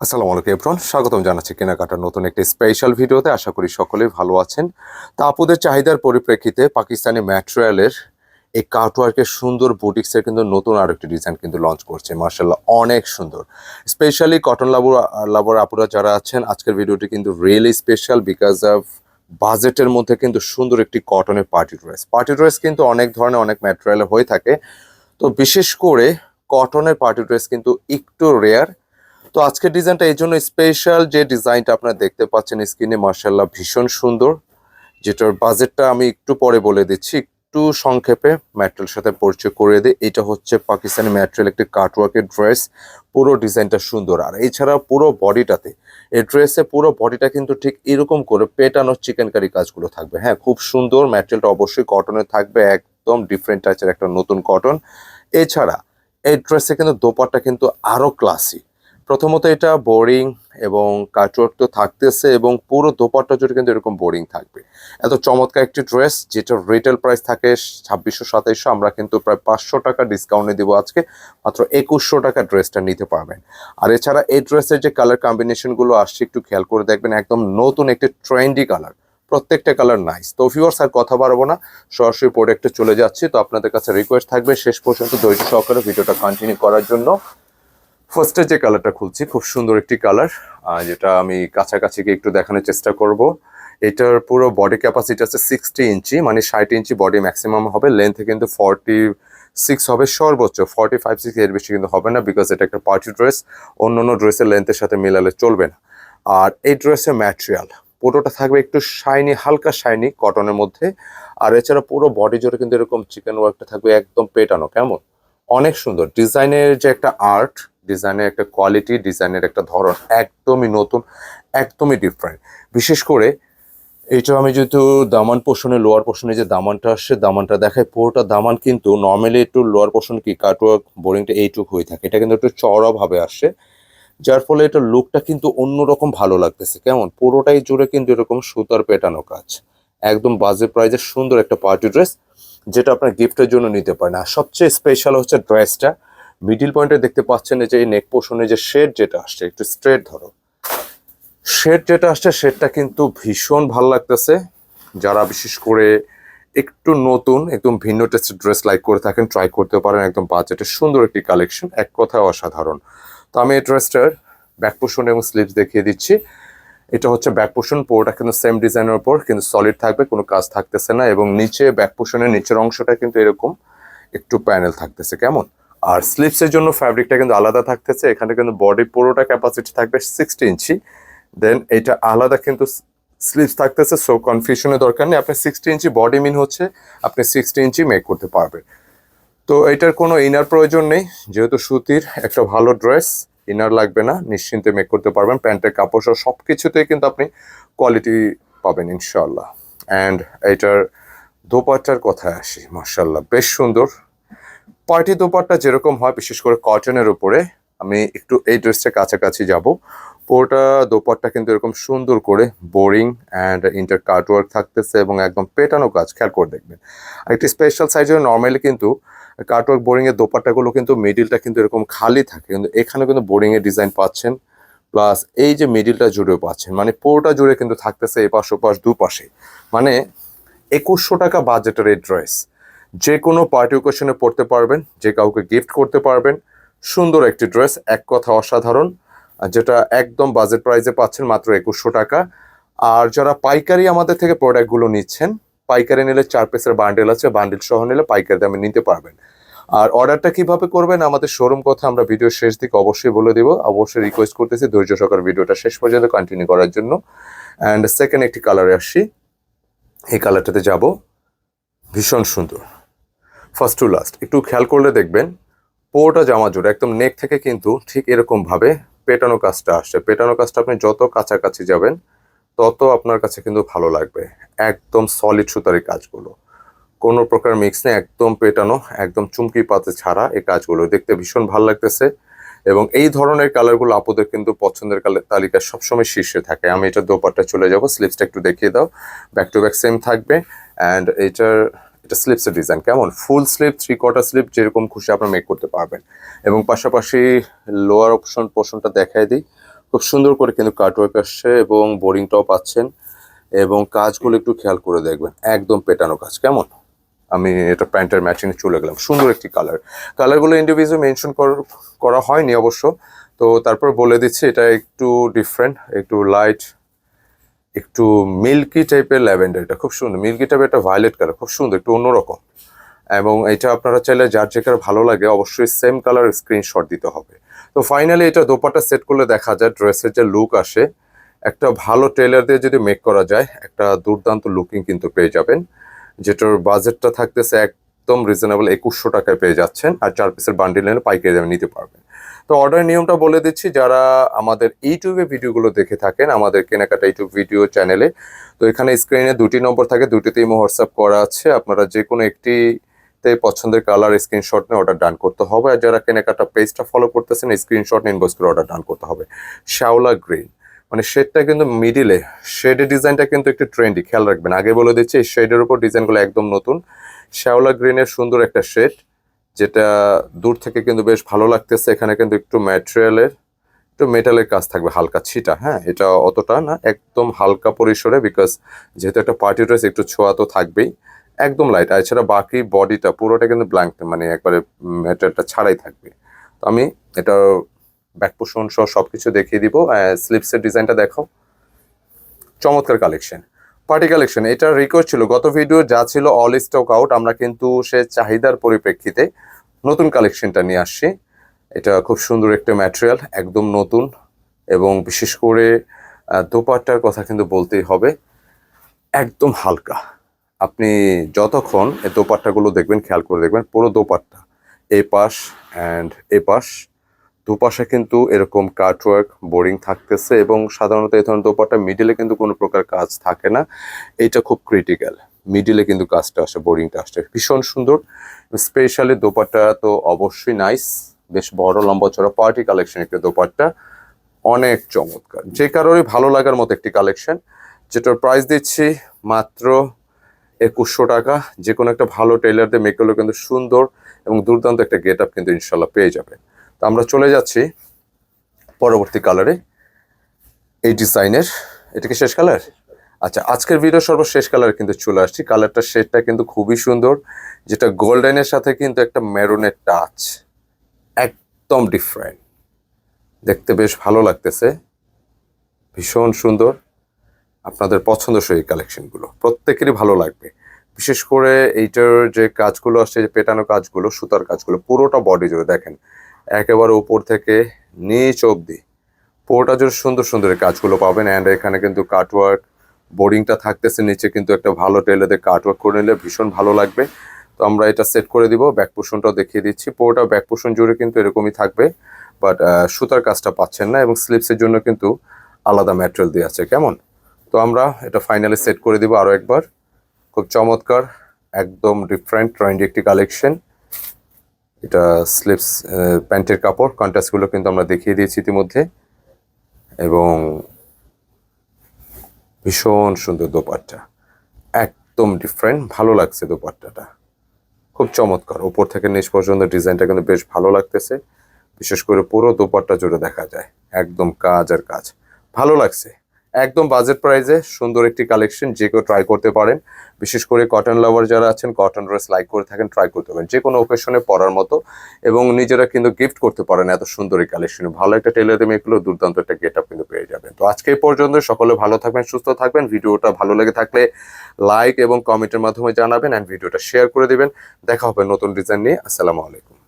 আসসালামু আলাইকুম এপ্রন স্বাগতম জানাচ্ছি কেনাকাটার নতুন একটি স্পেশাল ভিডিওতে। আশা করি সকলেই ভালো আছেন। তা আপুদের চাহিদার পরিপ্রেক্ষিতে পাকিস্তানি ম্যাটেরিয়ালের এই কাটওয়ার্কের সুন্দর বুটিক্সের কিন্তু নতুন আরও একটি ডিজাইন কিন্তু লঞ্চ করছে। মার্শাল্লাহ অনেক সুন্দর। স্পেশালি কটন লাবর লাবর আপুরা যারা আছেন, আজকের ভিডিওটি কিন্তু রিয়েলি স্পেশাল বিকজ অফ বাজেটের মধ্যে কিন্তু সুন্দর একটি কটনের পার্টি ড্রেস পার্টি ড্রেস কিন্তু অনেক ধরনের, অনেক ম্যাটেরিয়ালে হয়ে থাকে। তো বিশেষ করে কটনের পার্টি ড্রেস কিন্তু একটু রেয়ার তো আজকের ডিজাইনটা এই জন্য স্পেশাল যে ডিজাইনটা আপনারা দেখতে পাচ্ছেন স্ক্রিনে মার্শাল্লাহ ভীষণ সুন্দর। যেটার বাজেটটা আমি একটু পরে বলে দিচ্ছি, একটু সংক্ষেপে ম্যাটেরিয়াল সাথে পরিচয় করে দিই। এটা হচ্ছে পাকিস্তানি ম্যাটেরিয়াল একটি কাটওয়ার্কের ড্রেস পুরো ডিজাইনটা সুন্দর। আর এছাড়া পুরো বডিটাতে এই ড্রেসে পুরো বডিটা কিন্তু ঠিক এরকম করে পেটানো চিকেন কারি কাজগুলো থাকবে। হ্যাঁ খুব সুন্দর ম্যাটেরিয়ালটা অবশ্যই কটনের থাকবে, একদম ডিফারেন্ট টাচের একটা নতুন কটন এছাড়া এই ড্রেসে কিন্তু দোপাট্টা কিন্তু আরও ক্লাসি প্রথমত এটা বোরিং এবং কাটওয়ার্ক তো থাকতেছে এবং পুরো দোপাট্টা জুড়ে কিন্তু এরকম বোরিং থাকবে। এত চমৎকার একটি ড্রেস যেটা রিটেল প্রাইস থাকে ছাব্বিশশো, সাতাইশশো, আমরা কিন্তু প্রায় পাঁচশো টাকা ডিসকাউন্টে দিব আজকে, মাত্র একুশশো টাকা ড্রেসটা নিতে পারবেন। আর এছাড়া এই ড্রেসের যে কালার কম্বিনেশনগুলো আসছে, একটু খেয়াল করে দেখবেন, একদম নতুন একটি ট্রেন্ডি কালার প্রত্যেকটা কালার নাইস তো ভিউয়ার্স আর কথা বাড়বো না, সরাসরি প্রোডাক্টে চলে যাচ্ছি, তো আপনাদের কাছে রিকোয়েস্ট থাকবে, শেষ পর্যন্ত ধৈর্য সহকারে ভিডিওটা কন্টিনিউ করার জন্য। ফার্স্টে যে কালারটা খুলছি, খুব সুন্দর একটি কালার যেটা আমি কাছাকাছি একটু দেখানোর চেষ্টা করব। এটার পুরো বডি ক্যাপাসিটি আছে সিক্সটি ইঞ্চি মানে ষাট ইঞ্চি বডি ম্যাক্সিমাম হবে লেন্থে কিন্তু ফর্টি সিক্স হবে সর্বোচ্চ ফর্টি ফাইভ সিক্স এর বেশি কিন্তু হবে না বিকজ এটা একটা পার্টি ড্রেস অন্য অন্য ড্রেসের লেন্থের সাথে মিলালে চলবে না। আর এই ড্রেসের ম্যাটেরিয়াল পুরোটা থাকবে একটু শাইনি হালকা শাইনি কটনের মধ্যে, আর এছাড়া পুরো বডি জোরে কিন্তু এরকম চিকেন ওয়ার্কটা থাকবে একদম পেটানো, কেমন? অনেক সুন্দর। ডিজাইনের যে একটা আর্ট ডিজাইনের একটা কোয়ালিটি, ডিজাইনের একটা ধরন একদমই নতুন, একদমই ডিফারেন্ট বিশেষ করে এইটা আমি যেহেতু দামান পোষণে লোয়ার পোষণে যে দামানটা আসছে, দামানটা দেখায় পুরোটা দামান কিন্তু নর্মালি একটু লোয়ার পোষণ কি কাটওয়ার্ক বোরিংটা এইটুক হয়ে থাকে। এটা কিন্তু একটু চড়াভাবে আসে, যার ফলে এটা লুকটা কিন্তু অন্যরকম ভালো লাগতেছে। কেমন? পুরোটাই জুড়ে কিন্তু এরকম সুতার পেটানো কাজ। একদম বাজে প্রাইজের সুন্দর একটা পার্টি ড্রেস যেটা আপনার গিফটের জন্য নিতে পারেন। আর সবচেয়ে স্পেশাল হচ্ছে ড্রেসটা মিডিল পয়েন্টে দেখতে পাচ্ছেন যে এই নেক পোর্শনে যে শেড যেটা আসছে, একটু স্ট্রেট ধরো। শেড যেটা আসছে শেডটা কিন্তু ভীষণ ভালো লাগতেছে। যারা বিশেষ করে একটু নতুন, একদম ভিন্ন টেস্টের ড্রেস লাইক করে থাকেন ট্রাই করতে পারেন একদম বাজেটের সুন্দর একটি কালেকশন এক কথায় অসাধারণ। তো আমি এই ড্রেসটার ব্যাক পোর্শন এবং স্লিভস দেখিয়ে দিচ্ছি। এটা হচ্ছে ব্যাক পোর্শন পুরোটা কিন্তু সেম ডিজাইনের উপর, কিন্তু সলিড থাকবে, কোনো কাজ থাকতেছে না এবং নিচে ব্যাক পোর্শনের নিচের অংশটা কিন্তু এরকম, একটু প্যানেল থাকতেছে, কেমন? আর স্লিপসের জন্য ফ্যাব্রিকটা কিন্তু আলাদা থাকতেছে। এখানে কিন্তু বডি পুরোটা ক্যাপাসিটি থাকবে সিক্সটি ইঞ্চি। দেন এটা আলাদা কিন্তু স্লিপস থাকতেছে সো কনফিউশনের দরকার নেই। আপনি সিক্সটি ইঞ্চি বডি মিন হচ্ছে, আপনি সিক্সটি ইঞ্চি মেক করতে পারবেন। তো এটার কোনো ইনার প্রয়োজন নেই। যেহেতু সুতির একটা ভালো ড্রেস ইনার লাগবে না, নিশ্চিন্তে মেক করতে পারবেন। প্যান্টের কাপড় সহ সব কিছুতেই কিন্তু আপনি কোয়ালিটি পাবেন ইনশাল্লাহ অ্যান্ড এটার দোপাট্টার কথায় আসি মার্শাল্লাহ বেশ সুন্দর। পার্টি দোপাট্টা যেরকম হয়, বিশেষ করে কটনের উপরে, আমি একটু এই ড্রেসটা কাছাকাছি যাব। পুরোটা দোপাট্টা কিন্তু এরকম সুন্দর করে বোরিং অ্যান্ড ইন্টার কাটওয়ার্ক থাকতেছে এবং একদম পেটানো কাজ, খেয়াল করে দেখবেন। আর একটি স্পেশাল সাইজের নর্মালি কিন্তু কাটওয়ার্ক বোরিং এর দোপাট্টাগুলো কিন্তু মিডিলটা কিন্তু এরকম খালি থাকে। কিন্তু এখানে কিন্তু বোরিং এর ডিজাইন পাচ্ছেন প্লাস এই যে মিডিলটা জুড়েও পাচ্ছেন মানে পুরোটা জুড়ে কিন্তু থাকতেছে এপাশ ওপাশ দুপাশে। মানে একুশশো টাকা বাজেটের এই ড্রেস যে কোনো পার্টি ওকেশনে পড়তে পারবেন, যে কাউকে গিফট করতে পারবেন। সুন্দর একটি ড্রেস এক কথা অসাধারণ যেটা একদম বাজেট প্রাইসে পাচ্ছেন মাত্র একুশশো টাকা। আর যারা পাইকারি আমাদের থেকে প্রোডাক্টগুলো নিচ্ছেন, পাইকারি নিলে চার পিসের বান্ডেল আছে বান্ডেল সহ নিলে পাইকারি দামে নিতে পারবেন। আর অর্ডারটা কীভাবে করবেন, আমাদের শোরুম কথা আমরা ভিডিওর শেষ দিকে অবশ্যই বলে দেবো। অবশ্যই রিকোয়েস্ট করতেছি, ধৈর্য সহকারে ভিডিওটা শেষ পর্যন্ত কন্টিনিউ করার জন্য। অ্যান্ড সেকেন্ড একটি কালারে আসছি এই কালারটাতে যাব। ভীষণ সুন্দর। ফার্স্ট টু লাস্ট একটু খেয়াল করলে দেখবেন, পুরোটা জামা জুড়ে, একদম নেক থেকে কিন্তু ঠিক এরকম ভাবে পেটানো কাজটা আসছে। পেটানো কাজটা আপনি যত কাছাকাছি যাবেন, তত আপনার কাছে কিন্তু ভালো লাগবে। একদম সলিড সুতার এই কাজগুলো। কোনো প্রকার মিক্স নেই, একদম পেটানো, একদম চুমকি পাতে ছাড়া এই কাজগুলো। দেখতে ভীষণ ভালো লাগতেছে এবং এই ধরনের কালারগুলো আপুদের কিন্তু পছন্দের কালার তালিকায় সবসময় শীর্ষে থাকে। আমি এটা দোপাট্টা চলে যাব স্লিপসটা একটু দেখিয়ে দাও। ব্যাক টু ব্যাক সেম থাকবে অ্যান্ড এটার এটা স্লিপসের ডিজাইন কেমন? Full slip three quarter slip যেরকম খুশি আপনার মেক করতে পারবেন। এবং পাশাপাশি লোয়ার অপশন পোর্শনটা দেখাই দিই। খুব সুন্দর করে কিন্তু কাটওয়ার্ক আসছে এবং বোরিংটাও পাচ্ছেন। এবং কাজগুলো একটু খেয়াল করে দেখবেন। একদম পেটানো কাজ। কেমন? আমি এটা প্যান্টের ম্যাচিং চলে গেলাম। সুন্দর একটি কালার কালারগুলো ইন্ডিভিজুয়াল মেনশন করা হয়নি অবশ্য। তো তারপর বলে দিচ্ছি, এটা একটু ডিফারেন্ট একটু লাইট একটু মিল্কি টাইপের ল্যাভেন্ডার, এটা খুব সুন্দর। মিল্কি টাইপের একটা ভায়োলেট কালার, খুব সুন্দর, একটু অন্যরকম। এবং এটা আপনারা চাইলে যার যে কার ভালো লাগে, অবশ্যই সেম কালার স্ক্রিনশট দিতে হবে। তো ফাইনালি এটা দোপাটা সেট করলে দেখা যায় ড্রেসের যে লুক আসে, একটা ভালো টেলার দিয়ে যদি মেক করা যায়, একটা দুর্দান্ত লুকিং কিন্তু পেয়ে যাবেন, যেটার বাজেটটা থাকতেছে একদম রিজনেবল একুশশো টাকায় পেয়ে যাচ্ছেন, আর চার পিসের বান্ডিল এনে পাইকারি দামে নিতে পারবেন। তো অর্ডার নিয়মটা বলে দিচ্ছি, যারা আমাদের ইউটিউবে ভিডিওগুলো দেখে থাকেন, আমাদের কেনাকাটা ইউটিউব ভিডিও চ্যানেলে তো এখানে স্ক্রিনে দুটি নম্বর থাকে, দুটিতেই হোয়াটসঅ্যাপ করা আছে। আপনারা যে কোনো একটি তে পছন্দের কালার স্ক্রিনশট নিয়ে অর্ডার ডান করতে হবে। আর যারা কেনাকাটা পেজটা ফলো করতেছেন স্ক্রিনশট নিয়ে ইনভয়েস করে অর্ডার ডান করতে হবে। শ্যাওলা গ্রিন মানে শেডটা কিন্তু মিডিলে শেডের ডিজাইনটা কিন্তু একটু ট্রেন্ডি খেয়াল রাখবেন। আগে বলে দিচ্ছি, এই শেডের উপর ডিজাইনগুলো একদম নতুন। শ্যাওলা গ্রিনের সুন্দর একটা শেড যেটা দূর থেকে কিন্তু বেশ ভালো লাগতেছে। এখানে কিন্তু একটু ম্যাটেরিয়ালের একটু মেটালের কাজ থাকবে, হালকা ছিটা হ্যাঁ? এটা অতটা না, একদম হালকা পরিসরে বিকজ যেহেতু একটা পার্টি ড্রেস একটু ছোঁয়া তো থাকবেই। একদম লাইট আর এছাড়া বাকি বডিটা পুরোটা কিন্তু ব্ল্যাঙ্ক মানে একবারে ম্যাটেরিয়ালটা ছাড়াই থাকবে। তো আমি এটা ব্যাক পোষণ সহ সব কিছু দেখিয়ে দিব। স্লিপসের ডিজাইনটা দেখো। চমৎকার কালেকশন পার্টি কালেকশন এটা রিকোয়েস্ট ছিল। গত ভিডিও যা ছিল অল স্টক আউট আমরা কিন্তু সে চাহিদার পরিপ্রেক্ষিতে নতুন কালেকশনটা নিয়ে আসছি। এটা খুব সুন্দর একটা ম্যাটেরিয়াল একদম নতুন এবং বিশেষ করে দোপাট্টার কথা কিন্তু বলতেই হবে, একদম হালকা। আপনি যতক্ষণ এই দোপাট্টাগুলো দেখবেন, খেয়াল করে দেখবেন, পুরো দোপাট্টা এই পাশ অ্যান্ড এ পাশ দুপাশে কিন্তু এরকম কাটওয়ার্ক বোরিং থাকতেছে এবং সাধারণত এই ধরনের দোপাট্টা মিডিলে কিন্তু কোনো প্রকার কাজ থাকে না। এটা খুব ক্রিটিক্যাল মিডিলে কিন্তু কাজটা আসে বোরিংটা আসে। ভীষণ সুন্দর। স্পেশালি দোপাট্টা তো অবশ্যই নাইস বেশ বড়, লম্বা চড়া পার্টি কালেকশন একটা দোপাট্টা। অনেক চমৎকার। যে কারণে ভালো লাগার মতো একটি কালেকশন যেটার প্রাইস দিচ্ছি মাত্র একুশশো টাকা। যে কোনো একটা ভালো টেলার দিয়ে মেক কিন্তু সুন্দর এবং দুর্দান্ত একটা গেট আপ কিন্তু ইনশাল্লাহ পেয়ে যাবে তো আমরা চলে যাচ্ছি পরবর্তী কালারে এই ডিজাইনের এটা কি শেষ কালার আচ্ছা আজকের ভিডিও সর্বশেষ কালার কিন্তু চলে আসছি। কালারটা শেডটা কিন্তু খুবই সুন্দর, যেটা গোল্ডেনের সাথে কিন্তু একটা মেরুনের টাচ একদম ডিফারেন্ট দেখতে বেশ ভালো লাগতেছে। ভীষণ সুন্দর। আপনাদের পছন্দসই কালেকশনগুলো প্রত্যেকেরই ভালো লাগবে। বিশেষ করে এইটার যে কাজগুলো আসছে যে পেটানো কাজগুলো, সুতার কাজগুলো, পুরোটা বডি জুড়ে দেখেন। একেবারে উপর থেকে নিচ অবধি। পুরোটা জুড়ে সুন্দর সুন্দর কাজগুলো পাবেন অ্যান্ড এখানে কিন্তু কাটওয়ার্ক বোর্ডিংটা থাকতেছে নিচে কিন্তু একটা ভালো টেলেতে কাটওয়ার্ক করে নিলে ভীষণ ভালো লাগবে। তো আমরা এটা সেট করে দিব ব্যাক পোষণটাও দেখিয়ে দিচ্ছি। পুরোটা ব্যাক পোষণ জুড়ে কিন্তু এরকমই থাকবে বাট সুতার কাজটা পাচ্ছেন না এবং স্লিপসের জন্য কিন্তু আলাদা ম্যাটেরিয়াল দিয়ে আছে, কেমন? তো আমরা এটা ফাইনালি সেট করে দিব আরও একবার। খুব চমৎকার, একদম ডিফারেন্ট ট্রেন্ডি একটি কালেকশন এটা স্লিপস প্যান্টের কাপড় কন্ট্রাস্টগুলো কিন্তু আমরা দেখিয়ে দিয়েছি ইতিমধ্যে। এবং ভীষণ সুন্দর দোপাট্টা। একদম ডিফারেন্ট ভালো লাগছে দোপাট্টাটা। খুব চমৎকার। উপর থেকে নিচ পর্যন্ত ডিজাইনটা কিন্তু বেশ ভালো লাগতেছে। বিশেষ করে পুরো দোপাট্টা জুড়ে দেখা যায়। একদম কাজ আর কাজ। ভালো লাগছে। একদম বাজেট প্রাইসে সুন্দর একটি কালেকশন, যে কেউ ট্রাই করতে পারেন। বিশেষ করে কটন লাভার যারা আছেন কটন ড্রেস লাইক করে থাকেন ট্রাই করতে পারেন। যে কোনো ওকেশনে পরার মতো। এবং নিজেরা কিন্তু গিফট করতে পারেন এত সুন্দর এই কালেকশন ভালো একটা টেলারে মেয়েগুলো দুর্দান্ত একটা গেট আপ কিন্তু পেয়ে যাবেন। তো আজকে পর্যন্ত সকলে ভালো থাকবেন, সুস্থ থাকবেন। ভিডিওটা ভালো লেগে থাকলে লাইক এবং কমেন্টের মাধ্যমে জানাবেন। অ্যান্ড ভিডিওটা শেয়ার করে দেবেন। দেখা হবে নতুন ডিজাইন নিয়ে। আসসালামু আলাইকুম।